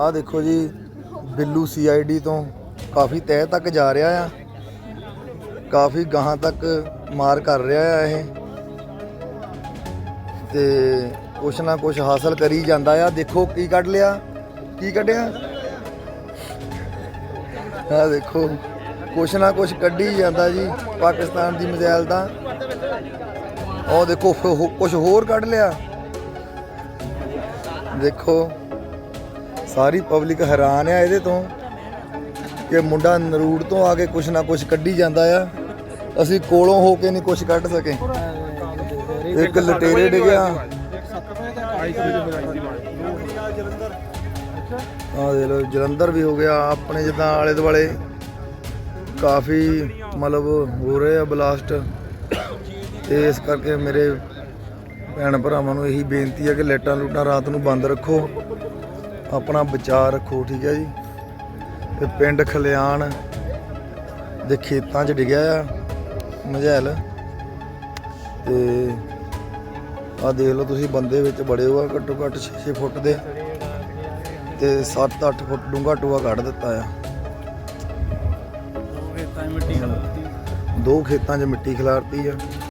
ਆਹ ਦੇਖੋ ਜੀ, ਬਿੱਲੂ ਸੀਆਈਡੀ ਤੋਂ ਕਾਫੀ ਤਹਿ ਤੱਕ ਜਾ ਰਿਹਾ ਆ। ਕਾਫੀ ਗਾਹਾਂ ਤੱਕ ਮਾਰ ਕਰ ਰਿਹਾ ਆ ਇਹ। ਤੇ ਕੁਛ ਨਾ ਕੁਛ ਹਾਸਲ ਕਰੀ ਜਾਂਦਾ ਆ। ਦੇਖੋ ਕੀ ਕੱਢ ਲਿਆ, ਕੀ ਕੱਢਿਆ? ਆ ਦੇਖੋ, ਕੁਛ ਨਾ ਕੁਛ ਕੱਢੀ ਜਾਂਦਾ ਜੀ ਪਾਕਿਸਤਾਨ ਦੀ ਮਿਜ਼ਾਈਲ ਦਾ ਉਹ ਦੇਖੋ, ਫ- ਹੋ- ਕੁਛ ਹੋਰ ਕੱਢ ਲਿਆ। ਦੇਖੋ ਸਾਰੀ ਪਬਲਿਕ ਹੈਰਾਨ ਆ ਇਹਦੇ ਤੋਂ ਕਿ ਮੁੰਡਾ ਨਰੂੜ ਤੋਂ ਆ ਕੇ ਕੁਛ ਨਾ ਕੁਛ ਕੱਢੀ ਜਾਂਦਾ ਆ। ਅਸੀਂ ਕੋਲੋਂ ਹੋ ਕੇ ਨਹੀਂ ਕੁਛ ਕੱਢ ਸਕੇ। ਇੱਕ ਲਟੇਰੇ ਡਿੱਗਿਆ ਆ ਦੇ ਲੋ ਜਲੰਧਰ ਵੀ ਹੋ ਗਿਆ, ਆਪਣੇ ਜਿੱਦਾਂ ਆਲੇ ਦੁਆਲੇ ਕਾਫੀ ਮਤਲਬ ਹੋ ਰਹੇ ਆ ਬਲਾਸਟ। ਤੇ ਇਸ ਕਰਕੇ ਮੇਰੇ ਭੈਣ ਭਰਾਵਾਂ ਨੂੰ ਇਹੀ ਬੇਨਤੀ ਹੈ ਕਿ ਲਾਈਟਾਂ ਲੂਟਾਂ ਰਾਤ ਨੂੰ ਬੰਦ ਰੱਖੋ। ਆਪਣਾ ਬਚਾਅ ਰੱਖੋ ਠੀਕ ਹੈ ਜੀ। ਤੇ ਪਿੰਡ ਖਲਿਆਣ ਦੇ ਖੇਤਾਂ 'ਚ ਡਿੱਗਿਆ ਆ ਮਝੈਲ। ਤੇ ਆ ਦੇਖ ਲਓ ਤੁਸੀਂ ਬੰਦੇ ਵਿੱਚ ਬੜੇ ਹੋ ਆ ਘੱਟੋ ਘੱਟ 6-6 ਫੁੱਟ ਦੇ। ਤੇ 7-8 ਫੁੱਟ ਡੂੰਘਾ ਟੂਆ ਕੱਢ ਦਿੱਤਾ ਆ। ਦੋ ਖੇਤਾਂ 'ਚ ਮਿੱਟੀ ਖਿਲਾਰਤੀ ਆ।